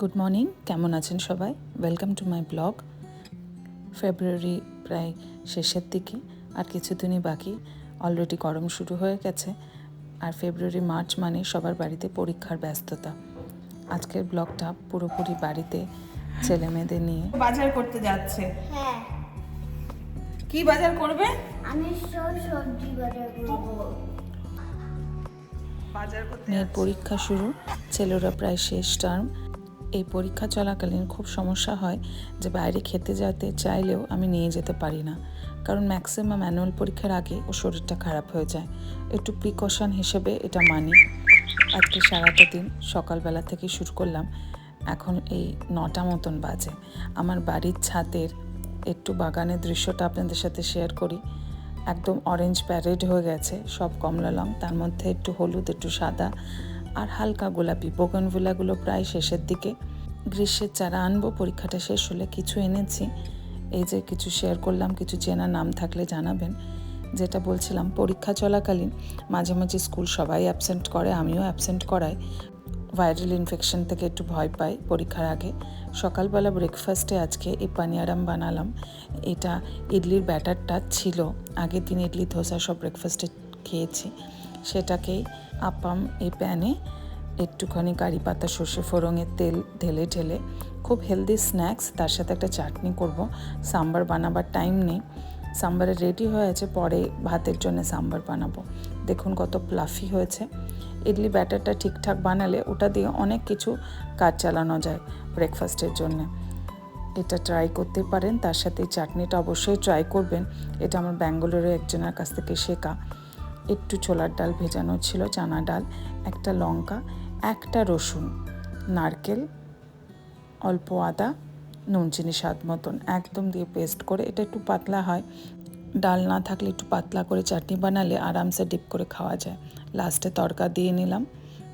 Good morning কেমন আছেন সবাই? ওয়েলকাম টু মাই ব্লগ ফেব্রুয়ারি প্রায় শেষের দিকে আর কিছুদিনই বাকি। অলরেডি গরম শুরু হয়ে গেছে। আর ফেব্রুয়ারি মার্চ মানে সবার বাড়িতে পরীক্ষার ব্যস্ততা। আজকের ব্লগটা পুরোপুরি বাড়িতে ছেলে মেয়েদের নিয়ে। বাজার করতে যাচ্ছে। হ্যাঁ। কি বাজার করবে? আমি সবজি বাজার করব। বাজার করতে মেয়ের পরীক্ষা শুরু। ছেলেরা প্রায় শেষ টার্ম এই পরীক্ষা চলাকালীন খুব সমস্যা হয় যে বাইরে খেতে যেতে চাইলেও আমি নিয়ে যেতে পারি না। কারণ ম্যাক্সিমাম অ্যানুয়াল পরীক্ষার আগে ও শরীরটা খারাপ হয়ে যায়। একটু প্রিকশন হিসেবে এটা মানি। আজকে সারাটা দিন সকালবেলা থেকে শুরু করলাম। এখন এই নটা মতন বাজে। আমার বাড়ির ছাদের একটু বাগানের দৃশ্যটা আপনাদের সাথে শেয়ার করি। একদম অরেঞ্জ প্যারেড হয়ে গেছে, সব কমলা রং তার মধ্যে একটু হলুদ, একটু সাদা। আর হালকা গোলাপি বোগনভিলাগুলো প্রায় শেষের দিকে। গ্রীষ্মের চারা আনব, পরীক্ষাটা শেষ হলে কিছু এনেছি। এই যে কিছু শেয়ার করলাম, কিছু চেনা নাম থাকলে জানাবেন। যেটা বলছিলাম, পরীক্ষা চলাকালীন মাঝে মাঝে স্কুল সবাই অ্যাবসেন্ট করে, আমিও অ্যাবসেন্ট করাই। ভাইরাল ইনফেকশন থেকে একটু ভয় পাই পরীক্ষার আগে। সকালবেলা ব্রেকফাস্টে আজকে এই পানিয়ারাম বানালাম। এটা ইডলির ব্যাটারটা ছিল। আগের দিন ইডলি, ধোসা সব ব্রেকফাস্টে খেয়েছি। সেটাকেই আপাম এই প্যানে একটুখানি কারি পাতা, সর্ষে ফোড়ঙের তেল ঢেলে ঢেলে খুব হেলদি স্ন্যাক্স তার সাথে একটা চাটনি করব। সাম্বার বানাবার টাইম নেই। সাম্বারে রেডি হয়ে আছে, পরে ভাতের জন্য সাম্বার বানাবো। দেখুন কত প্লাফি হয়েছে। ইডলি ব্যাটারটা ঠিকঠাক বানালে ওটা দিয়ে অনেক কিছু কাজ চালানো যায় ব্রেকফাস্টের জন্য। এটা ট্রাই করতে পারেন, তার সাথে চাটনিটা অবশ্যই ট্রাই করবেন। এটা আমার ব্যাঙ্গালোরের একজনের কাছ থেকে শেখা। একটু ছোলার ডাল ভেজানো ছিল, চানা ডাল, একটা লঙ্কা, একটা রসুন, নারকেল, অল্প আদা, নুন, চিনি, স্বাদ মতন একদম দিয়ে পেস্ট করে, এটা একটু পাতলা হয়। ডাল না থাকলে একটু পাতলা করে চাটনি বানালে আরামসে ডিপ করে খাওয়া যায়। লাস্টে তড়কা দিয়ে নিলাম,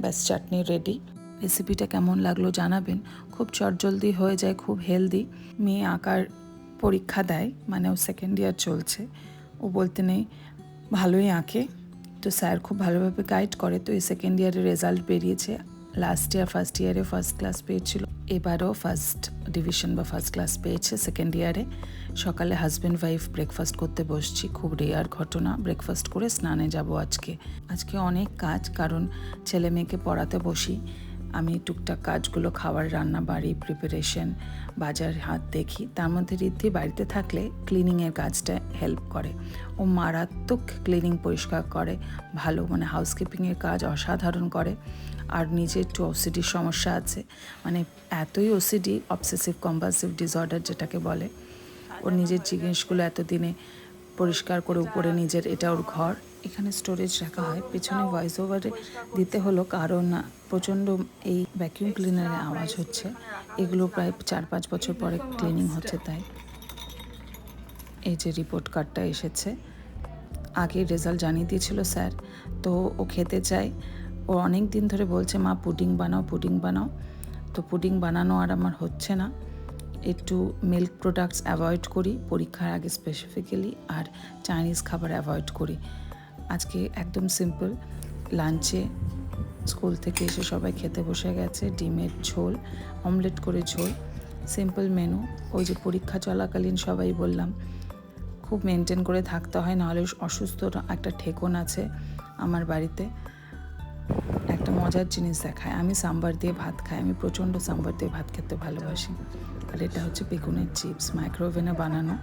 ব্যাস চাটনি রেডি রেসিপিটা কেমন লাগল জানাবেন। খুব চটজলদি হয়ে যায়, খুব হেলদি মেয়ে আঁকার পরীক্ষা দেয় মানে ও সেকেন্ড ইয়ার চলছে। ও বলতে নেই, ভালোই আঁকে। তো স্যার খুব ভালোভাবে গাইড করে। তো এই সেকেন্ড ইয়ারের রেজাল্ট বেরিয়েছে। লাস্ট ইয়ার ফার্স্ট ইয়ারে ফার্স্ট ক্লাস পেয়েছিল। এবারও ফার্স্ট ডিভিশন বা ফার্স্ট ক্লাস পেয়েছে সেকেন্ড ইয়ারে সকালে হাজব্যান্ড ওয়াইফ ব্রেকফাস্ট করতে বসছি। খুব রেয়ার ঘটনা। ব্রেকফাস্ট করে স্নানে যাব আজকে। আজকে অনেক কাজ, কারণ ছেলে মেয়েকে পড়াতে বসি। আমি টুকটাক কাজগুলো, খাবার, রান্না, বাড়ি প্রিপারেশন বাজার, হাত দেখি। তার মধ্যে রিদ্ধি বাড়িতে থাকলে ক্লিনিংয়ের কাজটা হেল্প করে। ও মারাত্মক ক্লিনিং পরিষ্কার করে, ভালো মানে হাউসকিপিংয়ের কাজ অসাধারণ করে। আর নিজের একটু ওসিডির সমস্যা আছে মানে এতই ওসিডি অবসেসিভ কম্পালসিভ ডিসঅর্ডার যেটাকে বলে। ওর নিজের জিনিসগুলো এতদিনে পরিষ্কার করে উপরে নিজের, এটা ওর ঘর। এখানে স্টোরেজ রাখা হয়। পেছনে ভয়েস ওভারে দিতে হলো কারণ প্রচণ্ড এই ভ্যাকিউম ক্লিনারে আওয়াজ হচ্ছে। এগুলো প্রায় চার পাঁচ বছর পরে ক্লিনিং হচ্ছে তাই। এই যে রিপোর্ট কার্ডটা এসেছে। আগে রেজাল্ট জানিয়ে দিয়েছিল স্যার। তো ও খেতে চায়। ও অনেক দিন ধরে বলছে, মা পুডিং বানাও পুডিং বানাও। তো পুডিং বানানো আর আমার হচ্ছে না। একটু মিল্ক প্রোডাক্টস অ্যাভয়েড করি, পরীক্ষার আগে স্পেসিফিক্যালি আর চাইনিজ খাবার অ্যাভয়েড করি। আজকে একদম সিম্পল লাঞ্চে স্কুল থেকে এসে সবাই খেতে বসে গেছে, ডিমের ঝোল অমলেট করে ঝোল সিম্পল মেনু ওই যে পরীক্ষা চলাকালীন সবাই বললাম, খুব মেনটেন করে থাকতে হয়, নাহলে অসুস্থ একটা ঠেকন আছে আমার বাড়িতে, একটা মজার জিনিস দেখায়, আমি সাম্বার দিয়ে ভাত খাই, আমি প্রচণ্ড সাম্বার দিয়ে ভাত খেতে ভালোবাসি, আর এটা হচ্ছে বেগুনের চিপস মাইক্রোওভেনে বানানো,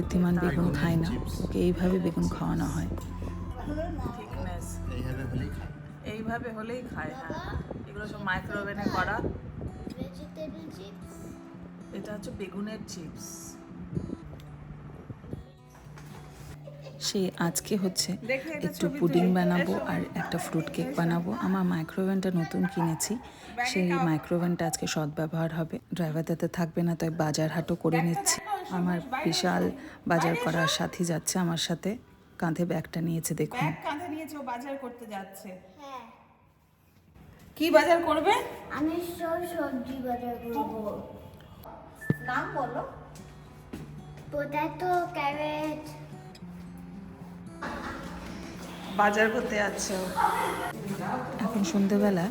ঋদ্ধিমান বেগুন খায় না, ওকে এইভাবে বেগুন খাওয়ানো হয়। থিকনেস এইভাবে হলেই খায়। এইভাবে হলেই খায় হ্যাঁ। এগুলো সব মাইক্রোওভেনে করা। এটা হচ্ছে বেগুনের চিপস সেই আজকে হচ্ছে একটু পুডিং বানাবো আর একটা ফ্রুট কেক বানাবো। আমার মাইক্রোওভেনটা নতুন কিনেছি। সেই মাইক্রোওভেনটা আজকে সদ্ব্যবহার হবে। ড্রাইভার দাদা থাকবে না তাই বাজার হাটও করে নিচ্ছি। আমার বিশাল বাজার করার সাথী যাচ্ছে আমার সাথে। কাঁধে ব্যাগটা নিয়েছে দেখুন। ব্যাগ কাঁধে নিয়েছে ও বাজার করতে যাচ্ছে। হ্যাঁ। কি বাজার করবে? আমি সব সবজি বাজার করব। নাম বলো। Potato carrot. বাজার করতে যাচ্ছে ও। এখন সন্ধেবেলা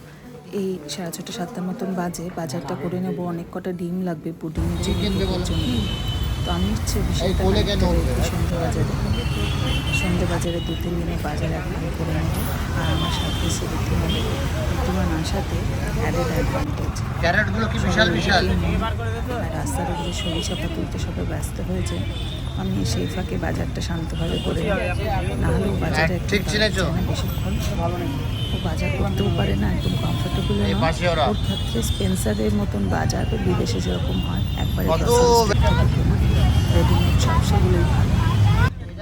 এই সাড়ে ছটা সাতটার মতন বাজে। বাজারটা করে নেব অনেক কটা ডিম লাগবে জন্য কেকের জন্য। তো আমি ইচ্ছে বিশালটা সন্ধ্যা বাজারে দু তিন দিনের বাজার একদম করে নেব আর আমার সাথে সে ঋদ্ধিমান ঋদ্ধিমান আসাতে অ্যাডেড অ্যাডভান্টেজ ক্যারেটগুলো কি বিশাল বিশাল? আর রাস্তার উপরে চাপা তুলতে সবাই ব্যস্ত হয়েছে। আমি সেই ফাঁকে বাজারটা শান্তভাবে করে না হলেও বাজারে একটু ঠিক চিনেছো? দাঁড়াচ্ছে না বেশিক্ষণ ও বাজার করতেও পারে না একদম কমফোর্টেবল এই পাশে ওর। ক্ষেত্রে স্পেন্সারের মতন বাজার বিদেশে যেরকম হয় একবারে রেডিমেড সব সেগুলোই ভালো।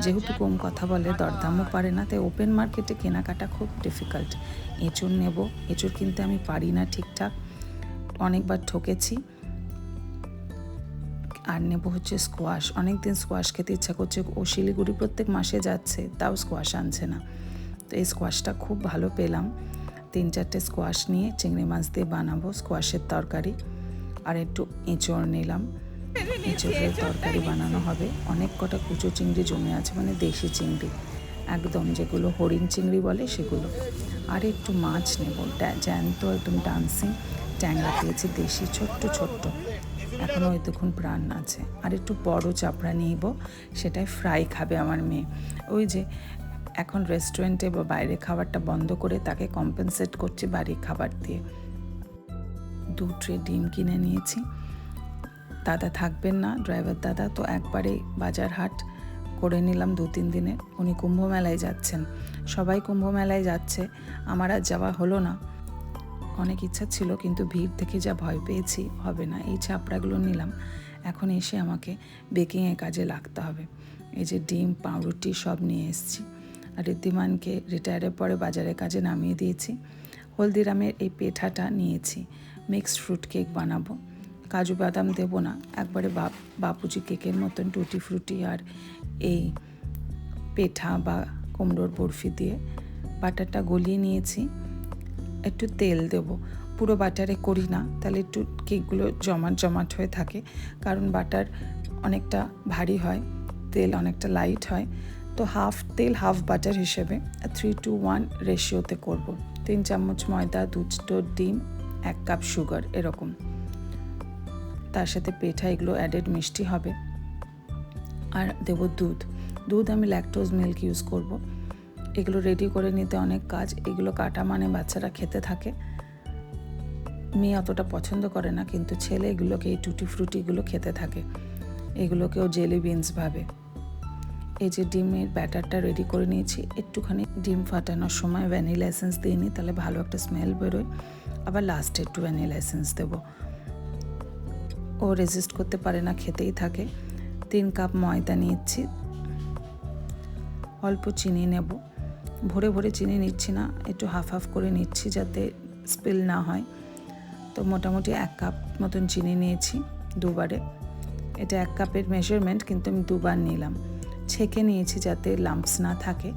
যেহেতু কম কথা বলে, দরদামও পারে না, তাই ওপেন মার্কেটে কেনাকাটা খুব ডিফিকাল্ট এঁচুর নেব এঁচুর কিনতে আমি পারি না ঠিকঠাক। অনেকবার ঠকেছি। আর নেব হচ্ছে স্কোয়াশ অনেক দিন স্কোয়াশ খেতে ইচ্ছা করছে। ও শিলিগুড়ি প্রত্যেক মাসে যাচ্ছে, তাও স্কোয়াশ আনছে না। তো এই স্কোয়াশটা খুব ভালো পেলাম। তিন চারটে স্কোয়াশ নিয়ে চিংড়ি মাছ দিয়ে বানাবো স্কোয়াশের তরকারি। আর একটু এঁচড় নিলাম। এঁচড়ের তরকারি বানানো হবে। অনেক কটা কুচো চিংড়ি জমে আছে মানে দেশি চিংড়ি। একদম যেগুলো হরিণ চিংড়ি বলে সেগুলো। আর একটু মাছ নেব। জ্যান্ত একদম ডান্সিং ট্যাংরা পেয়েছি দেশি, ছোট্ট ছোট্ট। এখনও ওই দেখুন প্রাণ আছে। আর একটু বড় চাপড়া নিব, সেটাই ফ্রাই খাবে আমার মেয়ে। ওই যে, এখন রেস্টুরেন্টে বা বাইরে খাবারটা বন্ধ করে তাকে কম্পেনসেট করছি বাড়ির খাবার দিয়ে। দু ট্রে ডিম কিনে নিয়েছি। দাদা থাকবেন না ড্রাইভার দাদা। তো একবারে বাজার হাট করে নিলাম দু তিন দিনে। উনি কুম্ভ মেলায় যাচ্ছেন। সবাই কুম্ভ মেলায় যাচ্ছে। আমার আর যাওয়া হলো না। অনেক ইচ্ছা ছিল, কিন্তু ভিড় থেকে যা ভয় পেয়েছি, হবে না। এই ছাপড়াগুলো নিলাম। এখন এসে আমাকে বেকিংয়ে কাজে লাগতে হবে। এই যে ডিম, পাউরুটি সব নিয়ে এসেছি। আর ঋদ্ধিমানকে রিটায়ারের পরে বাজারের কাজে নামিয়ে দিয়েছি। হলদিরামের এই পেঠাটা নিয়েছি। মিক্সড ফ্রুট কেক বানাবো। কাজু বাদাম দেবো না। একবারে বাপ, বাপুজি কেকের মতন টুটি ফ্রুটি আর এই পেঠা বা কুমড়োর বরফি দিয়ে বাটারটা গলিয়ে নিয়েছি। একটু তেল দেব। পুরো বাটারে করি না, তাহলে একটু কেকগুলো জমাট জমাট হয়ে থাকে, কারণ বাটার অনেকটা ভারী হয়, তেল অনেকটা লাইট হয়। তো হাফ তেল হাফ বাটার হিসেবে থ্রি টু ওয়ান রেশিওতে করব। তিন চামচ ময়দা, দুটো ডিম, এক কাপ সুগার এরকম। তার সাথে পেঠা, এগুলো অ্যাডেড মিষ্টি হবে। আর দেব দুধ। দুধ আমি ল্যাকটোজ মিল্ক ইউজ করব। এগুলো রেডি করে নিতে অনেক কাজ। এগুলো কাটা মানে বাচ্চারা খেতে থাকে। মেয়ে অতটা পছন্দ করে না, কিন্তু ছেলে এগুলোকে এই টুটি ফ্রুটিগুলো খেতে থাকে। এগুলোকেও জেলি বিনস ভাবে। এই যে ডিমের ব্যাটারটা রেডি করে নিয়েছি, একটুখানি ডিম ফাটানোর সময় ভ্যানিলা এসেন্স দিয়ে নিই তাহলে ভালো একটা স্মেল বেরোয়। আবার লাস্টে একটু ভ্যানিলা এসেন্স দেবো। ও রেজিস্ট করতে পারে না, খেতেই থাকে। তিন কাপ ময়দা নিচ্ছি অল্প চিনি নেব। ভরে ভরে চিনি নিচ্ছি না, একটু হাফ হাফ করে নিচ্ছি যাতে স্পিল না হয়। তো মোটামুটি এক কাপ মতন চিনি নিয়েছি দুবারে। এটা এক কাপের মেজারমেন্ট কিন্তু আমি দুবার নিলাম। ছেঁকে নিয়েছি যাতে লাম্পস না থাকে।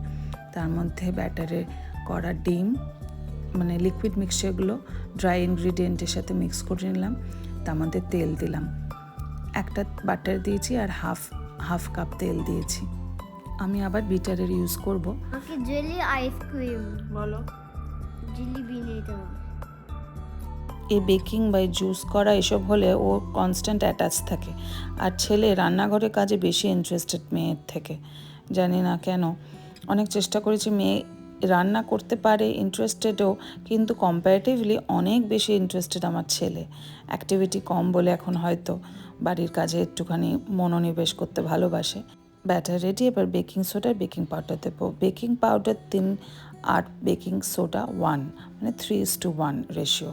তার মধ্যে ব্যাটারে করা ডিম মানে লিকুইড মিক্সচারগুলো ড্রাই ইনগ্রিডিয়েন্টের সাথে মিক্স করে নিলাম। তার মধ্যে তেল দিলাম। একটা বাটার দিয়েছি আর হাফ হাফ কাপ তেল দিয়েছি। আমি আবার বিটারের ইউজ করব। জেলি আইসক্রিম বলো। এই বেকিং বা জুস করা এসব হলে ও কনস্ট্যান্ট অ্যাটাচ থাকে। আর ছেলে রান্নাঘরের কাজে বেশি ইন্টারেস্টেড মেয়ের থেকে। জানি না কেন। অনেক চেষ্টা করেছি মেয়ে রান্না করতে পারে ইন্টারেস্টেডও কিন্তু কম্পারেটিভলি অনেক বেশি ইন্টারেস্টেড আমার ছেলে। অ্যাক্টিভিটি কম বলে এখন হয়তো বাড়ির কাজে একটুখানি মনোনিবেশ করতে ভালোবাসে। ব্যাটার রেডি এবার বেকিং সোডা বেকিং পাউডার দেবো। বেকিং পাউডার তিন আর বেকিং সোডা ওয়ান মানে three is two one ratio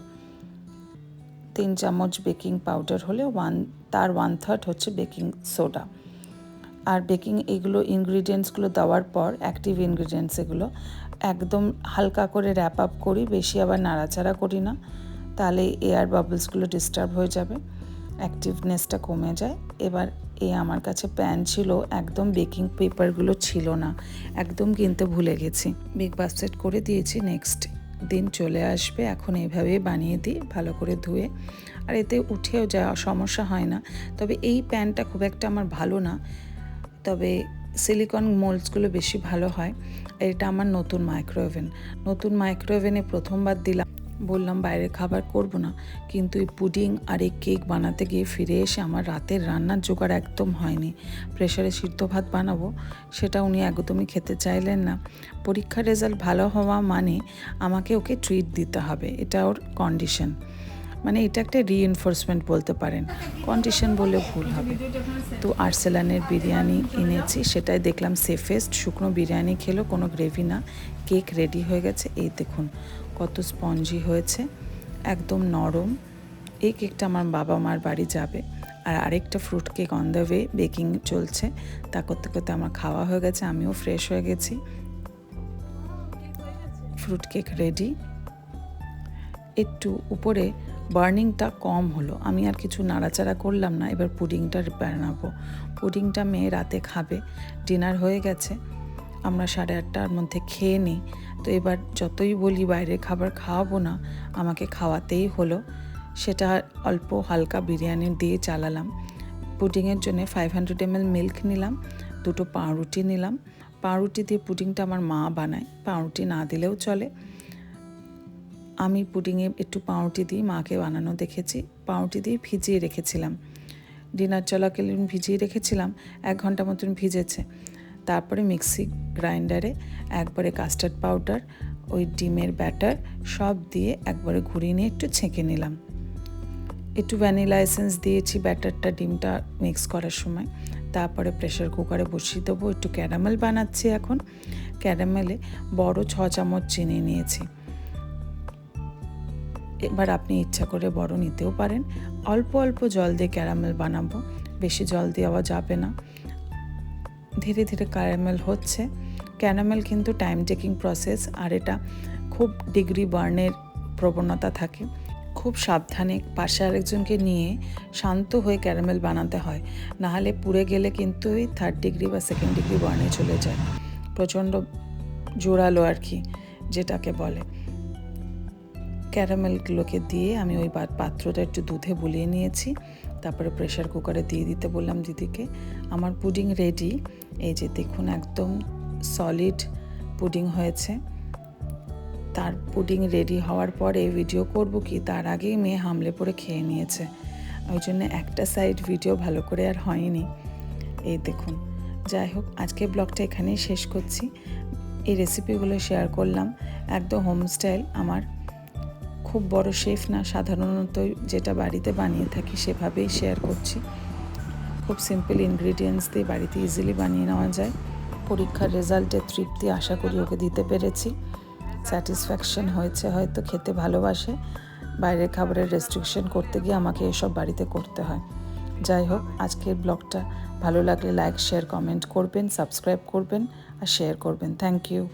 তিন চামচ বেকিং পাউডার হলে ওয়ান তার ওয়ান থার্ড হচ্ছে বেকিং সোডা আর বেকিং এগুলো ইনগ্রিডিয়েন্টসগুলো দেওয়ার পর অ্যাক্টিভ ইনগ্রিডিয়েন্টস এগুলো একদম হালকা করে র্যাপ আপ করি, বেশি আবার নাড়াচাড়া করি না। তাহলে এয়ার বাবলসগুলো ডিস্টার্ব হয়ে যাবে অ্যাক্টিভনেসটা কমে যায়। এবার এ আমার কাছে প্যান ছিল, একদম বেকিং পেপারগুলো ছিল না, একদম কিনতে ভুলে গেছি। বিগ বাস্কেট করে দিয়েছি নেক্সট দিন চলে আসবে, এখন এইভাবেই বানিয়ে দিই, ভালো করে ধুয়ে। আর এতে উঠেও যাওয়া সমস্যা হয় না, তবে এই প্যানটা খুব একটা আমার ভালো না। তবে সিলিকন মোল্ডসগুলো বেশি ভালো হয়। এটা আমার নতুন মাইক্রোওভেন নতুন মাইক্রোওভেনে প্রথমবার দিলাম, বললাম বাইরে খাবার করব না। কিন্তু এই পুডিং আর এই কেক বানাতে গিয়ে ফিরে এসে আমার রাতের রান্নার জোগাড় একদম হয়নি। প্রেশারে সিদ্ধ ভাত বানাবো, সেটা উনি একদমই খেতে চাইলেন না। পরীক্ষার রেজাল্ট ভালো হওয়া মানে আমাকে ওকে ট্রিট দিতে হবে। এটা ওর কন্ডিশন মানে এটা একটা রিএনফোর্সমেন্ট বলতে পারেন। কন্ডিশন বলে ভুল হবে। তো আর্সেলানের বিরিয়ানি এনেছি, সেটাই দেখলাম সেফেস্ট শুকনো বিরিয়ানি খেলো, কোনো গ্রেভি না। কেক রেডি হয়ে গেছে। এই দেখুন, কত স্পঞ্জি হয়েছে। একদম নরম। এই কেকটা আমার বাবা মার বাড়ি যাবে। আর আরেকটা fruit cake on the way baking চলছে। তা করতে করতে আমার খাওয়া হয়ে গেছে, আমিও ফ্রেশ হয়ে গেছি। ফ্রুট কেক রেডি একটু উপরে বার্নিংটা কম হলো। আমি আর কিছু নাড়াচাড়া করলাম না, এবার পুডিংটা বানাবো পুডিংটা মেয়ে রাতে খাবে ডিনার হয়ে গেছে। আমরা সাড়ে আটটার মধ্যে খেয়ে নিই। তো এবার যতই বলি বাইরে খাবার খাওয়াবো না, আমাকে খাওয়াতেই হলো। সেটা অল্প হালকা বিরিয়ানি দিয়ে চালালাম। পুডিংয়ের জন্য ফাইভ হান্ড্রেড এমএল মিল্ক নিলাম, দুটো পাউরুটি নিলাম। পাউরুটি দিয়ে পুডিংটা আমার মা বানায়। পাউরুটি না দিলেও চলে। আমি পুডিংয়ে একটু পাউরুটি দিয়ে মাকে বানানো দেখেছি, পাউরুটি দিয়ে ভিজিয়ে রেখেছিলাম। ডিনার চলাকালীন ভিজিয়ে রেখেছিলাম, এক ঘণ্টা মতন ভিজেছে। তারপরে মিক্সি গ্রাইন্ডারে একবারে কাস্টার্ড পাউডার, ওই ডিমের ব্যাটার সব দিয়ে একবারে ঘুরিয়ে নিয়ে একটু ছেঁকে নিলাম। একটু ভ্যানিলা এসেন্স দিয়েছি ব্যাটারটা ডিমটা মিক্স করার সময়। তারপরে প্রেশার কুকারে বসিয়ে দেবো, একটু ক্যারামেল বানাচ্ছি এখন। ক্যারামেলে বড় ছ চামচ চিনি নিয়েছি। এবার আপনি ইচ্ছা করে বড় নিতেও পারেন। অল্প অল্প জল দিয়ে ক্যারামেল বানাবো। বেশি জল দেওয়া যাবে না। ধীরে ধীরে ক্যারামেল হচ্ছে। ক্যারামেল কিন্তু টাইম টেকিং প্রসেস আর এটা খুব ডিগ্রি বার্নের প্রবণতা থাকে। খুব সাবধানে পাশে আরেকজনকে নিয়ে শান্ত হয়ে ক্যারামেল বানাতে হয়। নাহলে পুড়ে গেলে কিন্তু ওই থার্ড ডিগ্রি বা সেকেন্ড ডিগ্রি বার্নে চলে যায়। প্রচণ্ড জোরালো আর কি, যেটাকে বলে। ক্যারামেলগুলোকে দিয়ে আমি ওই পাত্রটা একটু দুধে বুলিয়ে নিয়েছি। তারপরে প্রেশার কুকারে দিয়ে দিতে বললাম দিদিকে। আমার পুডিং রেডি এই যে দেখুন একদম সলিড পুডিং হয়েছে। তার পুডিং রেডি হওয়ার পরে ভিডিও করব কি? তার আগেই মেয়ে হামলে পড়ে খেয়ে নিয়েছে। ওই জন্য একটা সাইড ভিডিও ভালো করে আর হয়নি। এই দেখুন। যাই হোক আজকে ব্লগটা এখানেই শেষ করছি। এই রেসিপিগুলো শেয়ার করলাম। একদম হোম স্টাইল আমার। খুব বড় শেফ না, সাধারণত যেটা বাড়িতে বানিয়ে থাকি সেভাবেই শেয়ার করছি। খুব সিম্পল ইনগ্রিডিয়েন্টস দিয়ে বাড়িতে ইজিলি বানিয়ে নেওয়া যায়। পরীক্ষার রেজাল্টের তৃপ্তি আশা করি ওকে দিতে পেরেছি। স্যাটিসফ্যাকশন হয়েছে হয়তো খেতে ভালোবাসে। বাইরের খাবারের রেস্ট্রিকশন করতে গিয়ে আমাকে এসব বাড়িতে করতে হয়। যাই হোক, আজকের ব্লগটা ভালো লাগলে লাইক শেয়ার কমেন্ট করবেন সাবস্ক্রাইব করবেন আর শেয়ার করবেন। Thank you